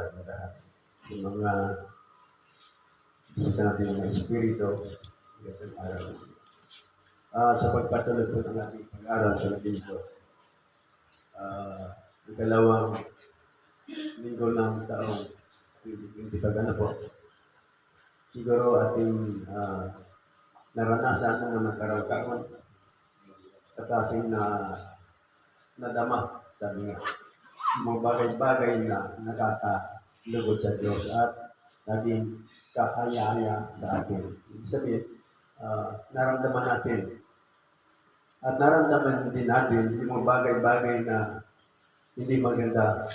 lahat. Yung mga bisita natin ng mga espiritu, itong araw na sila. Ah, sa pagpatuloy po ng ating pag-aaral sa linggo, ah, ang dalawang linggo ng taong 2025 ano po, siguro ating ah, naranasan ng mga karawkawan sa ating na nadama, sabi nga, mga bagay-bagay na nakakalugod sa Diyos at naging kaaya-aya sa atin. Ibig sabihin, ah, naramdaman natin at naramdaman din natin yung mga bagay-bagay na hindi maganda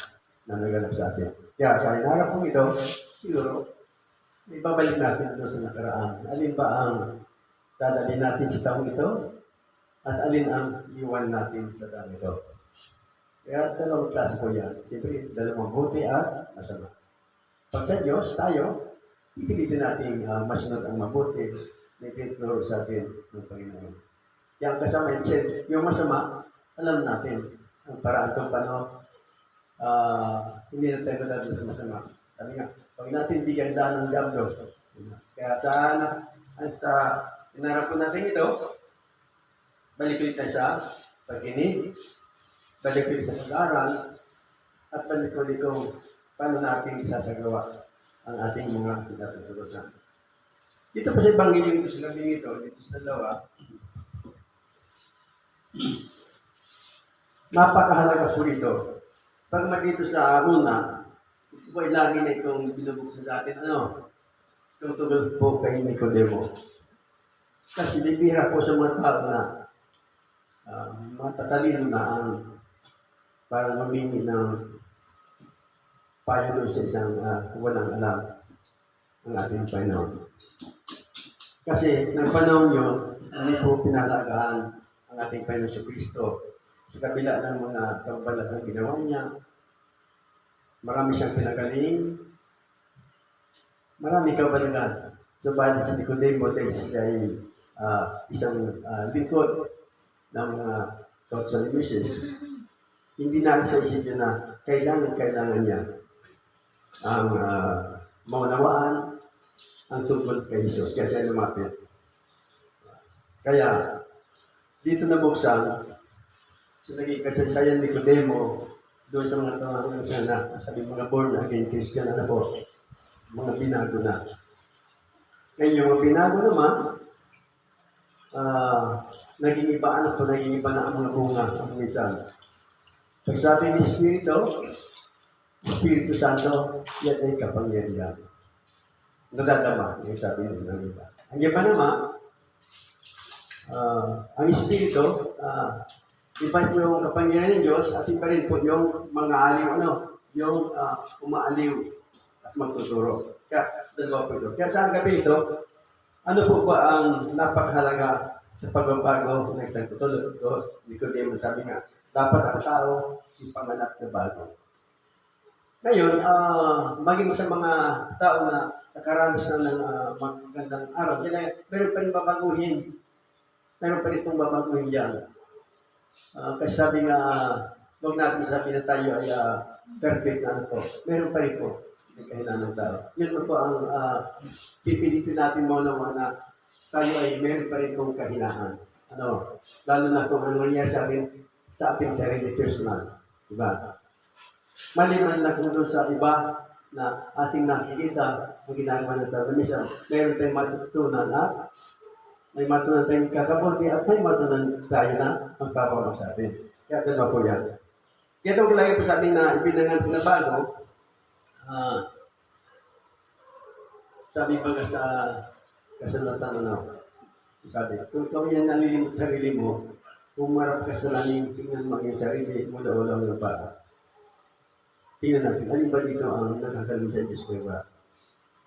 na naganap sa atin. Kaya sa inarap kong ito, siguro, ibabalik natin ito sa nakaraan. Alin ba ang dadalhin natin sa taong ito? At alin ang iwan natin sa taong ito? Kaya dalawang klase po yan. Siyempre, dalawang buti at masama. Pag sa Diyos, tayo, pipilitin natin uh, masunod ang mabuti na itinuturo sa atin ng Panginoon. Yang kasama yung, yung masama, alam natin ang paraan kung paano ah, hindi na tayo dadalo sa masama. Sabi nga, pag natin bigyan daan ng Diablo, kaya sana, at sa inarap ko natin ito, balik ulit tayo sa pag-inig, balik ulit sa pag-aaral, at kung paano natin isasagawa ang ating mga pinatuturusan. Dito pa sa Ebanghelyo ito sa labing ito, dito sa dalawa, napakahalaga po ito. Pag dito sa una, ito po ay lagi na itong binubuksan sa atin, ano? Itong tungkol po kay Nicodemo. Kasi bibira po sa mga tao na uh, matatalino na ang parang mamimi ng payo doon sa isang uh, walang alam ang ating Panginoon. Kasi ng panahon yun, hindi po pinalagaan ang ating Panginoon sa Kristo sa kabila ng mga kabalat na ginawa niya. Marami siyang pinagaling. Marami kabalagan. Subalit si Nicodemo dahil siya ay ah, isang uh, lingkod ng mga uh, Council of Mrs. Hindi na sa isip niya na kailangan-kailangan niya ang uh, maunawaan ang tungkol kay Jesus. Kaya siya lumapit. Kaya, dito nabuksan, sa naging kasaysayan ni Nicodemo, doon sa mga tao ng sana, sabi mga born again Christian, ano po, mga binago na. Ngayon, yung mga binago naman, ah, naging iba, ano po, naging iba na ang mga bunga, ang minsan. Pag sabi ni Espiritu, Espiritu Santo, yan ay kapangyarihan. Nadadama, yung sabi ng iba. Ang iba naman, ah, ang Espiritu, ah, iba yung kapangyarihan ng Diyos at iba rin po yung mga aliw, ano, yung uh, umaaliw at magtuturo. Kaya, dalawa po ito. Kaya sa gabi ito, ano po ba ang napakahalaga sa pagbabago ng isang tutulog? Ito, Nicodemo sabi nga, dapat ang tao ipanganak na bago. Ngayon, uh, maging sa mga tao na nakaranas na ng uh, magandang araw, sila, meron pa rin babaguhin. Meron pa rin itong babaguhin yan. Uh, kasi sabi nga, huwag natin sabi na tayo ay uh, perfect na ano po. Meron pa rin po. Kailangan ng tao. Yun po ang uh, pipilitin natin mo naman na tayo ay meron pa rin pong kahinaan. Ano? Lalo na kung ano nangyari sa atin sa ating sarili personal. Diba? Maliban na kung doon sa iba na ating nakikita ang ginagawa ng tao. Minsan, meron tayong matutunan at may matunan tayong kakabuti at may matunan tayo na ang papawa sa atin. Kaya dalawa po yan. Kaya itong lagi po sa atin na ibinangan na bago, ah, sabi ba sa kasalatan ano, sabi, kung ikaw yan nalilimot sa sarili mo, humarap ka sa langit, tingnan mo iyong sarili, mula-ulang ng para. Tingnan natin, alin ba dito ang nakakalim sa Diyos ko ba?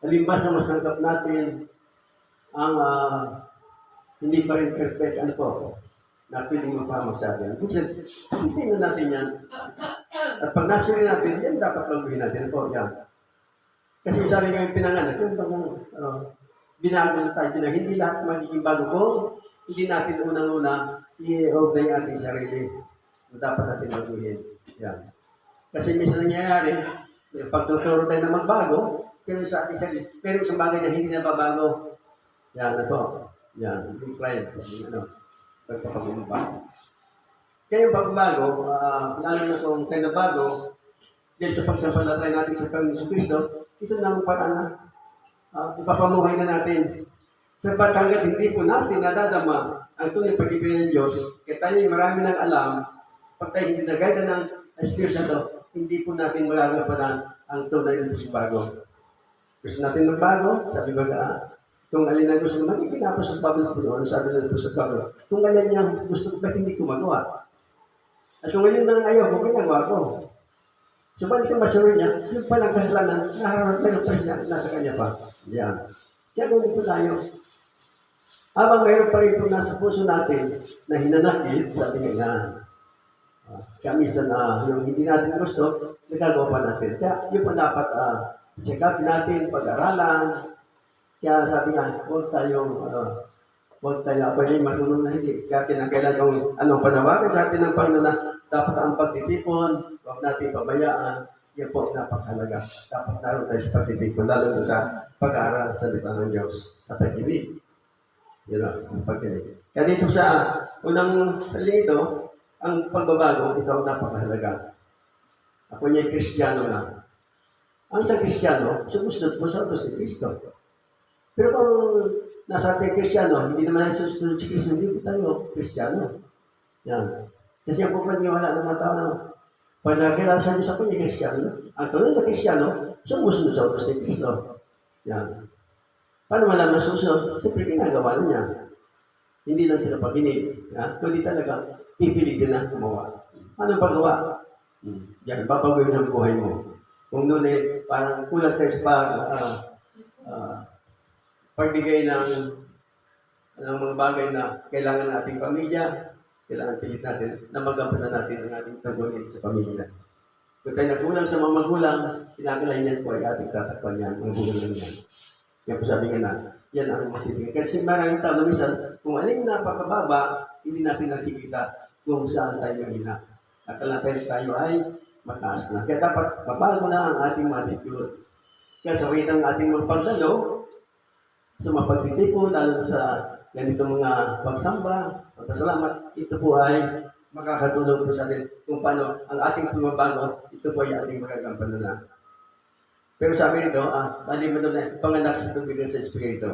Alin ba sa masangkap natin ang uh, hindi pa rin perfect, ano po, na pwedeng mapamag sa atin. Kung tingnan natin yan, at pag nasuri natin, yan dapat baguhin natin. Ano po, yan. Kasi sabi nga yung pinanganak, yung bang uh, binago na tayo na hindi lahat magiging bago ko, hindi natin unang-una i-obey ating sarili. Dapat natin baguhin. Yan. Kasi minsan nangyayari, Yung pagtuturo tayo na magbago, pero sa ating sarili, pero isang bagay na hindi na babago. Yan, ito. Yan, yung pride. Yung ano, pagpapagumba. Kaya yung pagbago, ah, lalo na kung tayo na bago, dahil sa pagsampalatay natin sa Panginoon Kristo, ito na ang paraan na uh, ipapamuhay na natin. Sabat hanggat hindi po natin nadadama ang tunay pag-ibig ng Diyos, kaya tayo marami ng alam, pag tayo hindi nagayda ng Espiritu Santo, hindi po natin magagampanan ang tunay ng pagbago. Gusto natin magbago, sabi ba ka, kung alin ang gusto naman, ipinapos ang Pablo po noon, sabi na po sa Pablo, kung niya gusto ko, ba't hindi ko magawa? At kung alin nang ayaw ko, ginagawa ko. Subalit yung masunod niya, yung palang kasalanan, naharap na yung nasa kanya pa. Yan. Kaya ganun po tayo. Habang mayroon pa rin po nasa puso natin na hinanakit, sabi nga nga, uh, kami sa na yung hindi natin gusto, nagagawa pa natin. Kaya yun po dapat uh, sikapin natin, pag-aralan. Kaya sabi nga, huwag tayong, uh, huwag tayo pwede marunong na hindi. Kaya kinakailan yung anong panawagan sa atin ng Panginoon na dapat ang pagtitipon, huwag natin pabayaan, yan po ang napakahalaga. Dapat naroon tayo sa pagtitipon, lalo na sa pag-aaral sa salita ng Diyos, sa pag-ibig. Yan ang pag-ibig. Kaya dito sa unang palito, ang pagbabago, ito ang napakahalaga. Ako niya kristyano na. Ang sa kristyano, sumusunod mo sa utos ni Kristo. Pero kung nasa ating kristyano, hindi naman susunod si Kristo, hindi tayo kristyano. Yan. Kasi ang pagpaniwala ng mga tao na pag nakilala sa Diyos ako, yung Kristiyano. Ang tunay na Kristiyano, sumusunod sa utos ni Kristo. Yan. Paano malaman susunod? Siyempre, ginagawa na niya. Hindi lang pinapakinig. Ya? Kundi talaga, pipilitin na gumawa. Anong paggawa? Hmm. Yan, babagoyin ang buhay mo. Kung noon eh, parang kulang tayo sa uh, uh, pagbigay ng, ng mga bagay na kailangan ng ating pamilya, kailangan pilit natin na magampanan natin ang ating tanggungan sa pamilya. Kung tayo nakulang sa mga magulang, kinakalain yan po ay ating tatakpan yan, mga magulang yan. Yan po sabi nga na, yan ang matibigay. Kasi maraming tao na minsan, kung alin napakababa, hindi natin nakikita kung saan tayo mahina. Akala tayo tayo ay mataas na. Kaya dapat mabago na ang ating attitude. Kaya sa way ng ating magpagdalo, sa mapagtitipo, lalo sa ganito mga pagsamba, pagpasalamat, ito po ay makakatulong po sa atin kung paano ang ating pumabago, ito po ay ating magagampanan na. Pero sabi nito, ah, mo na panganak sa tubig sa Espiritu.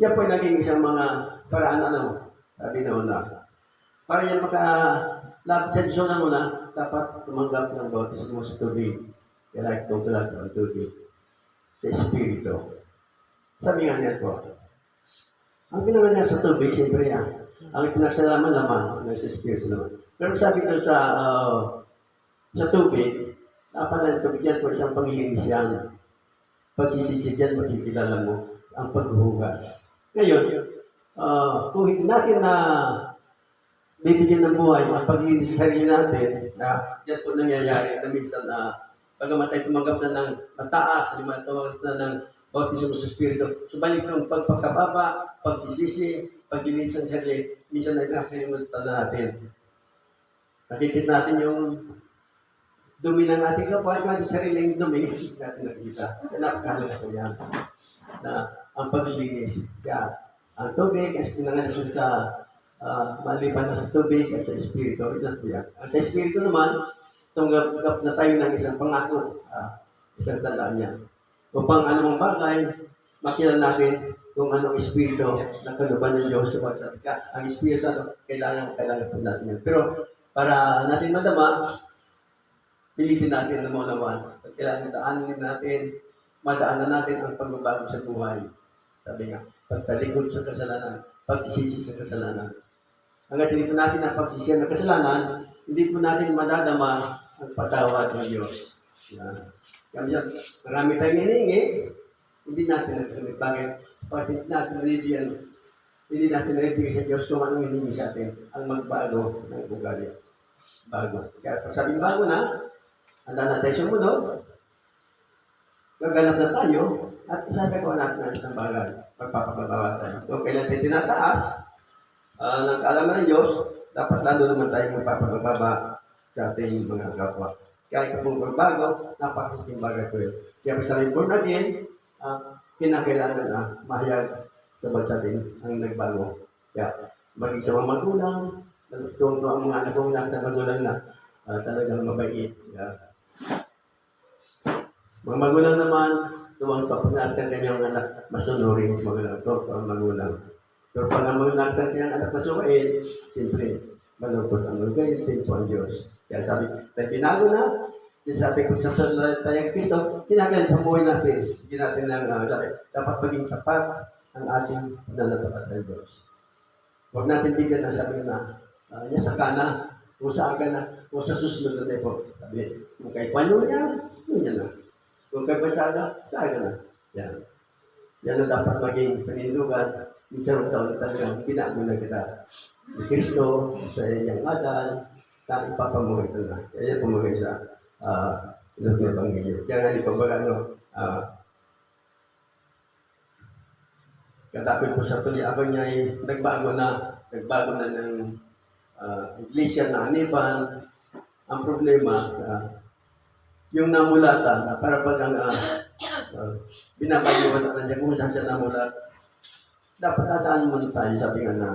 Yan po ay naging isang mga paraan ano, sabi na una. Para yan makalapit sa na una, dapat tumanggap ng bautismo sa tubig. Kaya ito tulad ng tubig sa Espiritu. Sabi nga niya po, ang ginawa niya sa tubig, siyempre yan, ang pinagsalaman naman ng sa Espiritu naman. Pero sabi ko sa uh, sa tubig, dapat ng tubig yan po isang panglilinis yan. Pagsisisi yan, makikilala mo ang paghuhugas. Ngayon, uh, kung natin na bibigyan ng buhay ang paglilinis sa sarili natin, na yan po nangyayari na minsan na pagamat ay tumanggap na ng mataas, lima tumanggap na ng bautismo sa Espiritu. Subalit ng pagpagkababa, pagsisisi, paglilinis ng sarili, minsan ay nakakalimutan na natin. Nakikita natin yung dumi ng ating kapwa, ating sariling dumi, natin nakikita. Kaya napakahalaga po yan. Na ang paglilinis. Kaya ang tubig, as pinangalan ko sa uh, maliban na sa tubig at sa Espiritu, ito po yan. Ang sa Espiritu naman, tunggap na tayo ng isang pangako, uh, isang tandaan niya. Upang anumang bagay, makilala natin kung anong espiritu na kaluban ng Diyos sa pagsabi ka. Ang espiritu sa kailangan, kailangan po natin yan. Pero para natin madama, pilitin natin na maunawan. At kailangan daanin natin, madaanan natin ang pagbabago sa buhay. Sabi nga, pagtalikod sa kasalanan, pagsisisi sa kasalanan. Hanggat hindi po natin ang pagsisisi ng kasalanan, hindi po natin madadama ang patawad ng Diyos. Yan. Kaya marami tayong hinihingi, hindi natin nagkamit. Bakit? Bakit hindi natin nabibigyan, hindi natin nabibigyan sa Diyos kung anong hinihingi sa atin, ang magbago ng ugali. Bago. Kaya pag sabing bago na, handa na tayo sa mundo, gaganap na tayo, at isasagawa natin ang bagay. Magpapagawa tayo. Kung kailan tayo tinataas, uh, ng kaalaman ng Diyos, dapat lalo naman tayo magpapagababa sa ating mga kapwa. Kaya ito pong pagbago, napakating bagay ko yun. Kaya sa rin born again, uh, kinakailangan na mahayag sa bansa din ang nagbago. Kaya maging sa mga magulang, natutuwa ang mga anak kong lahat na magulang na ah, talagang mabait. Kaya, mga magulang naman, tuwang pa pag natin kanyang anak, masunurin sa magulang. Ito ang magulang. Pero pag ang magulang natin kanyang anak masunurin, siyempre, malungkot ang lugay, din po ang Diyos. Kaya sabi, na binago na, sabi ko sa tayong Kristo, kinakailan pamuhay natin. Hindi natin lang, ah, sabi, dapat maging tapat ang ating pananampalat ng Diyos. Huwag natin bigyan na sabi na, uh, niya sa kana, kung saan ka na, kung sa susunod na tayo. Sabi, kung kay Pano niya, yun yan na. Kung kay Basada, saan ka na. Yan. Yan ang dapat maging panindugan. Minsan ang taon talagang binago na kita. Ni Kristo, sa iyang adal, na ipapamuhay ito na. Kaya pumuhay sa uh, Lord ng Panginoon. Kaya nga di pa ba ano, ah, Katapos po sa tuloy ako niya ay nagbago na, nagbago na ng uh, iglesia na aniban. Ang problema, ah, yung namulatan, na para pag ang uh, uh, binabayuan na niya kung saan siya namulat, dapat ataan mo tayo, sabi nga na,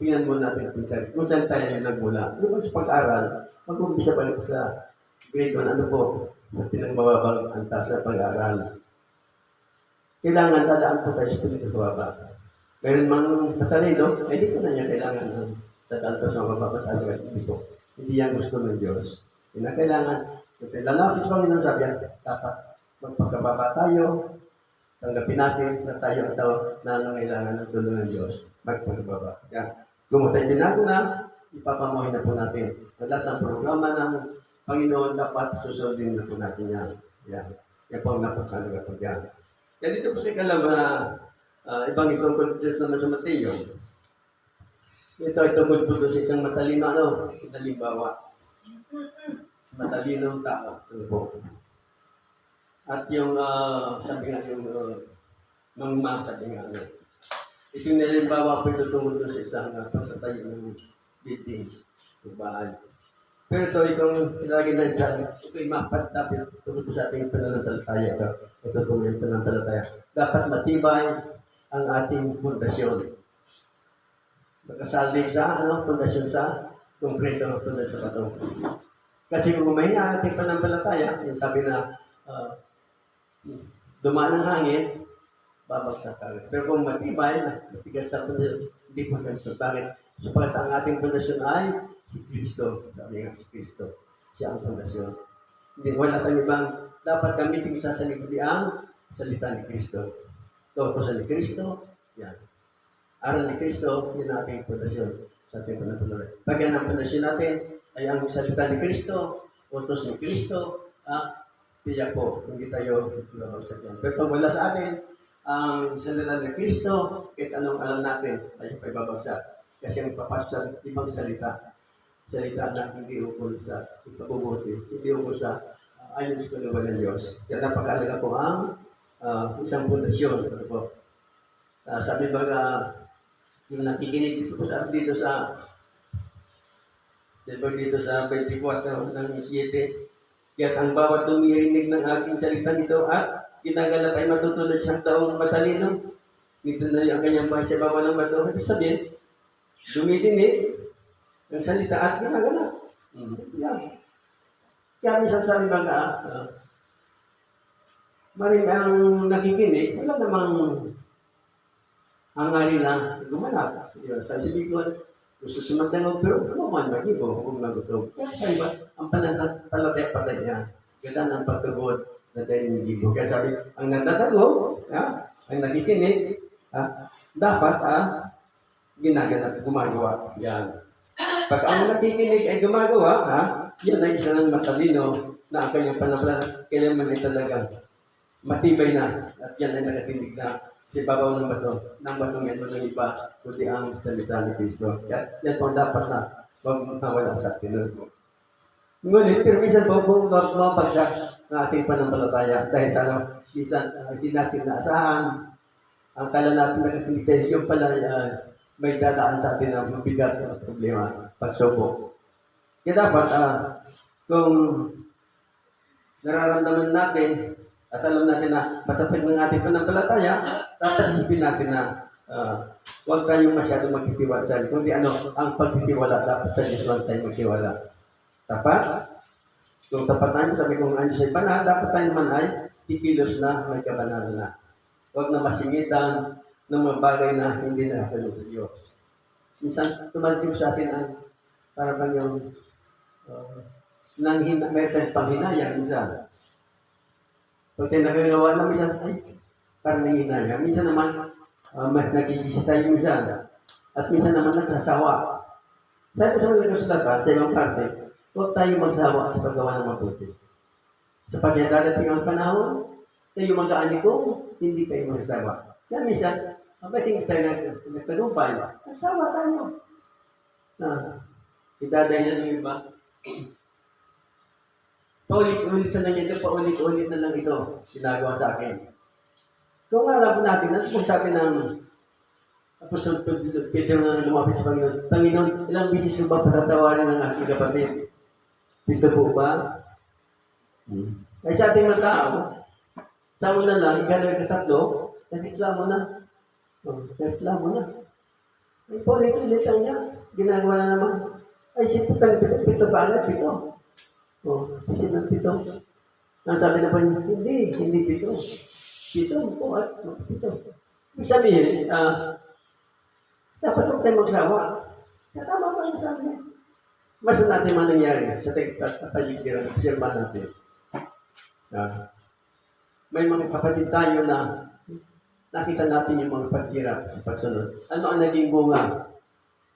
tingnan mo natin kung saan, kung saan tayo nagmula. Yung sa pag-aral, mag-umpisa rin sa grade 1, ano po, sa pinagmababang antas na pag-aaral kailangan dadaan po tayo sa Espiritu Baba. Meron mang matalino, eh di ko na niya kailangan ng dadaan po sa mababataas ng Espiritu. Hindi yan gusto ng Diyos. Na kailangan, kung lalapit sa Panginoon sabi yan, dapat magpagkababa tayo, tanggapin natin na tayo tao na nangailangan ng tulong ng Diyos. Magpagkababa. Yan. Kung tayo binago na, ipapamuhay na po natin. Ang lahat ng programa ng Panginoon dapat susundin na po natin yan. Yan. Yan po ang napakalaga po yan. Kaya dito po sa ikalama, uh, ibang itong context naman sa Mateo. Ito ay tungkol po sa isang matalino, ano, halimbawa. Matalinong tao. At yung, uh, sabi nga yung, uh, mangma, sabi nga, ano, ito yung nalimbawa po ito tungkol sa isang uh, pagtatayo ng building, ng bahay. Pero ito, itong ilagay na sa, ito yung mapatapit tungkol sa ating pananampalataya. Ito, ito po yung pananampalataya. Dapat matibay ang ating pundasyon. Nakasaldi sa, ano, pundasyon sa konkreto ng pundasyon sa ito. Kasi kung mahina ating pananampalataya, yung sabi na, uh, dumaan ang hangin, babagsak ka. Pero kung matibay, matigas na pundasyon, hindi po ganito. Bakit? Sapagat ang ating pundasyon ay si Kristo. Sabi nga si Kristo. Siya ang pundasyon. Hindi, wala tayong ibang dapat gamitin sa salikudi ang salita ni Kristo. Tutusan ni Kristo, yan. Aral ni Kristo, yun ang ating pundasyon sa ating pananampalataya. Pag yan ang pundasyon natin, ay ang salita ni Kristo, utos ni Kristo, ah, tiyak po, hindi tayo lumagsak yan. Pero pag wala sa atin, ang salita ni Kristo, kahit anong alam natin, ay babagsak. Kasi ang papasok sa ibang salita, salita na hindi ukol sa ikabubuti, hindi ukol sa uh, ayon sa kalooban ng Diyos. Kaya napakalaga po ang uh, isang pundasyon. Ano po? Uh, sabi ba nga, yung nakikinig dito sa dito sa diba dito sa 24 ng 7, Kaya't ang bawat tumirinig ng aking salita nito at ginaganap ay matutunan siyang taong matalino. Dito na yung kanyang bahay sa bawah ng bato. Ibig sabihin, dumidinig ang salita at ginagana. Mm. Yan. Kaya minsan sabi ba nga, uh, maring ang nakikinig, wala namang hangarin na gumanap. Yun, sabi si Bicol, gusto sumatanaw, pero ano man, mag-ibo, kung nagutom. Kaya sabi ba, ang pananampalataya pala niya, ganda ng pagkagod na dahil ng gibo. Kaya sabi, ang nandatago, ha, ang nakikinig, ha, dapat, ha, ginaganap, gumagawa. Yan. Pag ang nakikinig ay gumagawa, ha, yan ay isa ng matalino na ang kanyang pananampalataya, kailangan ay talaga matibay na at yan ay nakatinig na si babaw ng bato, ng batong yan walang iba, kundi ang salita ni Kristo. Yan, yan po ang dapat na huwag mawala sa atin. Ngunit, pero minsan po, kung mapagsak ng ating panampalataya, dahil sa ano, minsan, uh, hindi natin naasahan, ang kala natin nakatinig tayo, yung pala, uh, may dadaan sa atin na mabigat na problema, pagsubok. Kaya dapat, uh, kung nararamdaman natin at alam natin na matatag ng ating pananampalataya, tatasipin natin na ah, huwag tayong masyadong magtitiwala sa Diyos. Kundi ano, ang pagtitiwala dapat sa Diyos lang tayo magtiwala. Tapat? Kung tapat tayo, sabi kong ang Diyos ay banal, dapat tayo naman ay tikilos na may kabanalan na. Huwag na masingitan ng mga bagay na hindi na sa Diyos. Minsan, tumalikip sa atin ang para bang yung uh, nang hina, may panghinayang minsan. Pag tayo nagagawa na minsan, ay, parang nanghinayang. Minsan naman, uh, may nagsisisi tayo minsan. At minsan naman nagsasawa. Sabi ko sa mga kasulatan, sa ibang parte, huwag tayo magsawa sa paggawa ng mabuti. Sa pagdadating ang panahon, kayo mag-aani ko, hindi kayo magsawa. Kaya minsan, abay tingin tayo nag- nagtagumpay, nagsawa tayo. Na, idadayan ng iba. Paulit-ulit na lang ito, paulit-ulit na lang ito, ginagawa sa akin. Kung po natin, ano po sabi ng Apostol Pedro na lumapit sa Panginoon, Panginoon, ilang bisis ko ba patatawarin ng aking kapatid? Pito po ba? Hmm. Ay sa ating mga tao, sa una lang, ikaw na katatlo, nagreklamo na. Oh, nagreklamo na. Ay, paulit-ulit lang niya. Ginagawa na naman. Ay, si Pito, pito, ba agad? Pito. Oh, isip ng pito. Ang sabi na pa niya, hindi, hindi pito. Pito, po at pito. Ibig sabihin, ah, dapat huwag tayo magsawa. Kaya tama pa yung sabi niya. Mas natin man nangyari sa tagigiran, observa natin. Ah, may mga kapatid tayo na nakita natin yung mga paghirap sa pagsunod. Ano ang naging bunga?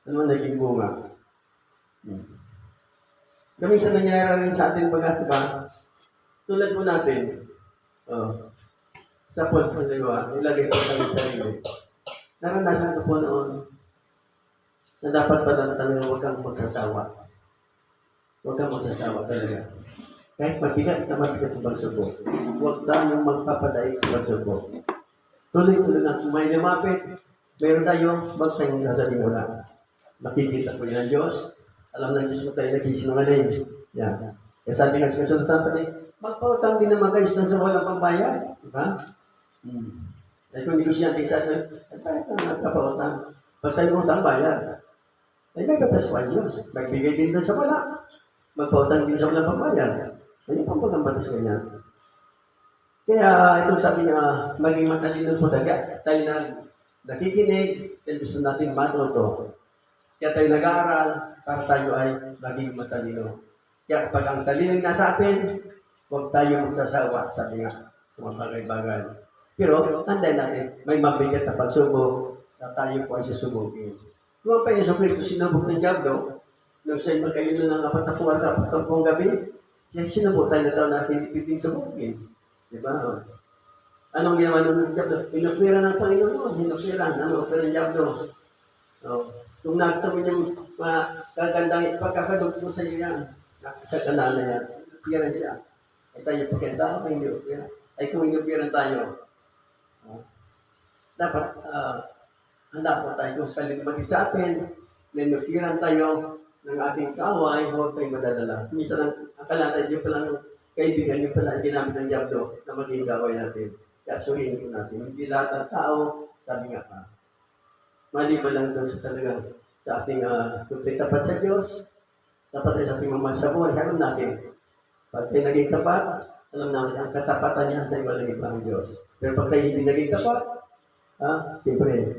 Ano ang naging bunga? Hmm. Kami sa nangyayari rin sa ating bagat, diba? Tulad po natin, oh, sa pod po, di ba? Nilagay ko sa sarili. Naranasan ko po noon na dapat pa lang talaga huwag kang magsasawa. Huwag kang magsasawa talaga. Kahit mabigat na mabigat ang pagsubok, huwag tayong magpapadait sa pagsubok. Tuloy-tuloy na kung may lumapit, meron tayong huwag tayong sasabihin wala. Makikita ko yun ng Diyos, alam ng Diyos mo tayo nagsisinungaling. Yan. Kaya sabi nga sa kasultan pa rin, magpautang din naman kayo sa walang pambayad. Di ba? Hmm. Dahil kung negosyante sa sa, ay tayo ka nagpapautang. Pag sa'yo utang bayad, ay may batas pa Diyos. Magbigay din doon sa wala. Magpautang din sa walang pambayad. Ay, pang ang batas ganyan. Kaya ito sabi niya, maging matalino po talaga. Tayo na nakikinig, dahil gusto natin matuto. Kaya tayo nag-aaral para tayo ay maging matalino. Kaya kapag ang talino nasa atin, huwag tayo magsasawa, sabi nga, sa mga bagay-bagay. Pero, anday natin, may mabigat na pagsubok na tayo po ay susubugin. Kung pa Yeso Cristo sinubok ng Diablo, nung siya'y magkaino ng apat na puwan at apat na gabi, siya sinubok tayo na taon natin ipitin subugin. Di ba? Anong ginawa ng Diablo? Inofera ng Panginoon, inofera. Ano, ofera ng Diablo? Oh. Kung mo yung pagkakadog mo sa iyo yan, sa kanana yan, opera siya. Ay tayo pagkanda, ay hindi opera. Ay kung inopera tayo, oh. dapat, ah, handa po tayo kung sakaling maging sa atin, ninufiran tayo ng ating kaway, huwag tayong madadala. Minsan ang akala tayo yung palang kaibigan yung pala ang ginamit ng Diablo na maging kaway natin. Kasuhin ko natin. Hindi lahat ng tao, sabi nga pa, maliban lang doon sa talagang sa ating uh, tapat sa Diyos, tapat tayo sa ating mamahal sa buhay, alam natin. Pag tayo naging tapat, alam namin ang katapatan niya tayo walang iba ang Diyos. Pero pag tayo hindi naging tapat, ha, siyempre,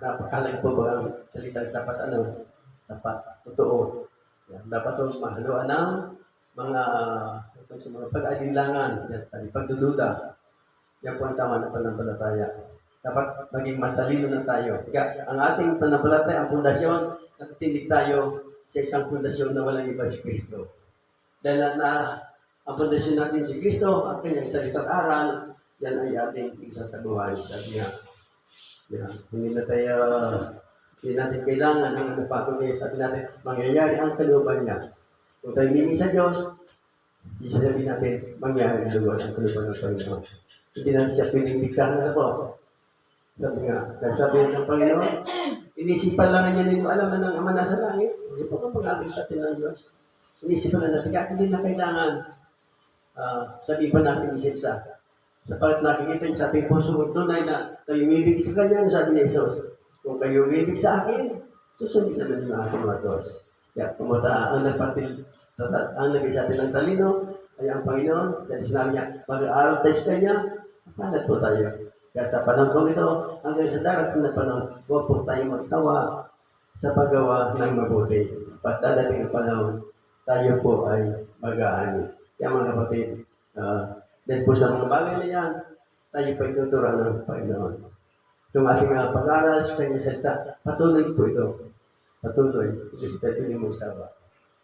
napakalag po ba ang salitang tapat ano? Tapat, totoo. Yan, dapat ito mahaluan ng mga uh, mga pag-alinlangan, yan, pagdududa. Yan po ang tama na pananampalataya. Dapat maging matalino na tayo. Kaya ang ating pananampalataya, ang pundasyon, natitindig tayo sa isang pundasyon na walang iba si Kristo. Dahil na, ang pundasyon natin si Kristo, ang kanyang salitang aral, yan ay ating isa sa buhay. Sabi nga, yan, hindi na tayo, hindi natin kailangan ng ano pa, kundi sabi natin, mangyayari ang kalooban niya. Kung tayo hindi sa Diyos, hindi sabihin natin, mangyayari ang kalooban ng Panginoon. Hindi natin siya pinipigtan na po. Sabi nga, dahil sabi ng Panginoon, inisipan lang niya nito, alam na ng Ama nasa langit, hindi po kang pag-ating sa atin ng Diyos. Inisipan lang natin, kaya hindi na kailangan uh, sabihin pa natin isa-isa. Sapagat nakikita niyo sa ating puso, tunay na kayo umibig sa Kanya, sabi ni Jesus. Kung kayo umibig sa akin, susundin naman yung aking mga Diyos. Kaya pumunta ang nagpatil, ang naging sa atin ng talino, ay ang Panginoon, dahil sinabi niya, mag-aaral tayo sa Kanya, palat po tayo. Kaya sa panahon ito, hanggang sa darating na panahon, huwag po tayo magsawa sa paggawa ng mabuti. At dadating ang panahon, tayo po ay mag-aani. Kaya mga kapatid, uh, dahil po sa mga bagay na yan, tayo po ay tuturuan ng Panginoon. Itong ating mga pag-aaral sa kanyang salita, patuloy po ito. Patuloy. Hindi tayo pili magsawa.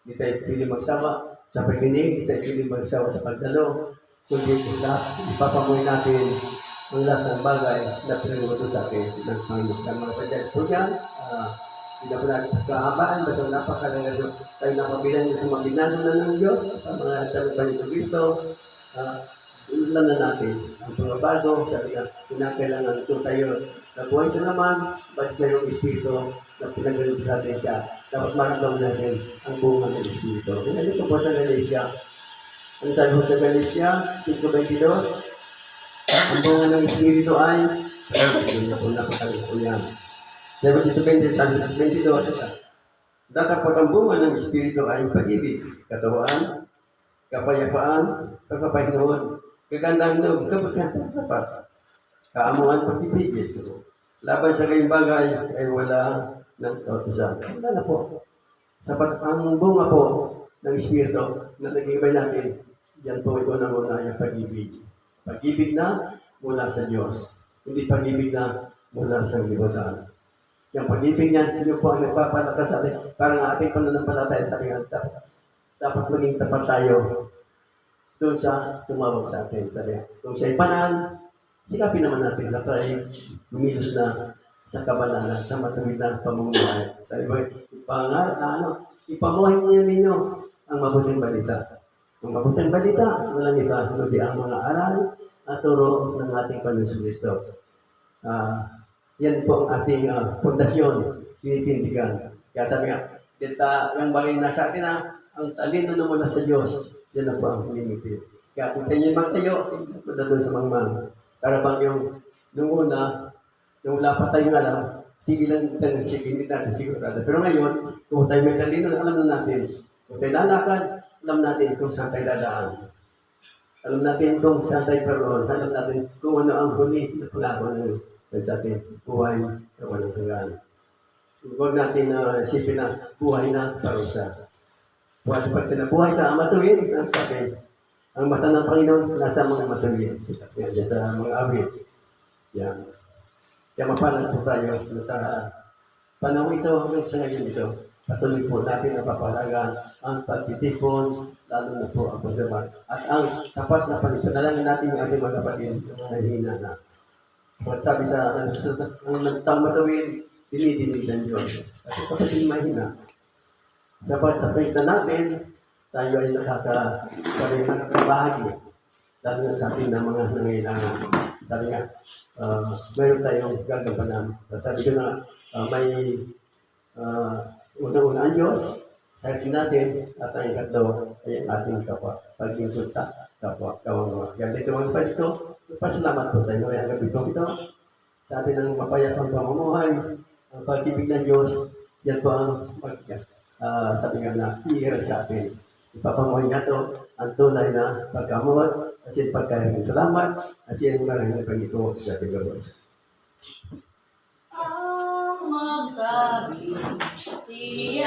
Hindi tayo pili magsawa sa pakinig, hindi tayo pili magsawa sa pagdalo, kundi lahat, ipapamoy natin ang lahat ng bagay na pinag sa atin ng Panginoon. Kaya mga kapatid, po yan, ah, hindi na po natin pagkahabaan, basta napakalaga tayo napabilan sa mga binano na ng Diyos, sa mga sabi pa ni Kristo, uh, ulan na natin ang pagbabago, sabi na, kinakailangan kung tayo na buhay sa naman, ba't mayroong Espiritu na pinagaling sa atin siya, dapat maramdaman natin ang bunga ng Espiritu. Kaya dito po sa Galicia, ang sabi po sa Galicia, 5.22, ang bunga ng Espiritu ay, hindi na po napatagal ko yan. Sabi sa 20, sabi sa 22, Datapot ang bunga ng Espiritu ay pag-ibig, katawaan, kapayapaan, pagpapahinahon, kagandang loob, kapagkapat, kaamuan, pag-ibig, ito. Laban sa kayong bagay ay wala ng kautusan. Wala na po. Sapat ang bunga po ng Espiritu na nag-ibay natin, yan po ito na muna yung pag-ibig. Pag-ibig na mula sa Diyos. Hindi pag-ibig na mula sa libutan. Yung pag-ibig niya, yun po ang nagpapalakas sa atin. Parang ating pananampalataya sa ating dapat, dapat maging tapat tayo doon sa tumawag sa atin. Sabi, kung siya'y panan, sikapin naman natin na tayo gumilos na sa kabanalan, sa matuwid na pamumuhay. Sabi ba, ipangar, ano, ipamuhay niyo ninyo ang mabuting balita. Ang mabuting balita, walang iba, kundi ang mga aral at turo ng ating Panginoon Kristo. Ah, yan po ang ating uh, pundasyon, tinitindigan. Kaya sabi nga, dito yung bagay na sa atin na, ang talino na mula sa Diyos, yan ang po ang limited. Kaya kung tayo magtayo, punta doon sa mangmang. Para bang yung, nung una, nung wala pa tayong alam, sige lang tayo, sige, hindi natin sigurado. Pero ngayon, kung tayo may talino, alam na natin. Kung tayo lalakad, alam natin kung saan tayo dadaan. Alam natin kung saan tayo paroon. Alam natin kung ano ang huli na pangako ng sa ating buhay na walang hanggan. Huwag natin na uh, isipin na buhay na parusa. Buhay pa na buhay sa matuwid, ang sa atin. Ang mata ng Panginoon nasa mga matuwid. Yan, yan sa mga awit. Yan. Kaya mapalag po tayo sa panahon ito hanggang sa ngayon ito. Patuloy po natin na papalagan ang pagtitipon, lalo na po ang pagsabat. At ang tapat na panipanalangin natin ng ating mga kapatid na nahihina na. At sabi sa ang, ang nagtang matawid, dinidinig ng Diyos. At kasi mahina. Sapat sa faith na natin, tayo ay nakaka-parihan at bahagi. Lalo na sa ating na mga nangailangan. Sabi nga, uh, mayroon tayong gagampanan. Sabi ko na, uh, may uh, unang-una ang Diyos, sa atin natin, at ang ikatlo ay ang ating kapwa. Paglingkod sa kapwa, kawawa. Yan dito mga pa dito, Pasalamat po tayo ngayong gabi po ito sa atin ng mapayapang pamumuhay, ang pag-ibig ng Diyos, yan po ang pag, uh, sabi nga na iiral sa atin. Ipapamuhay nga ito ang tunay na pagkamuhat, kasi pagkahirin salamat, kasi ang maraming pangito sa ating gawin. Ang magsabi,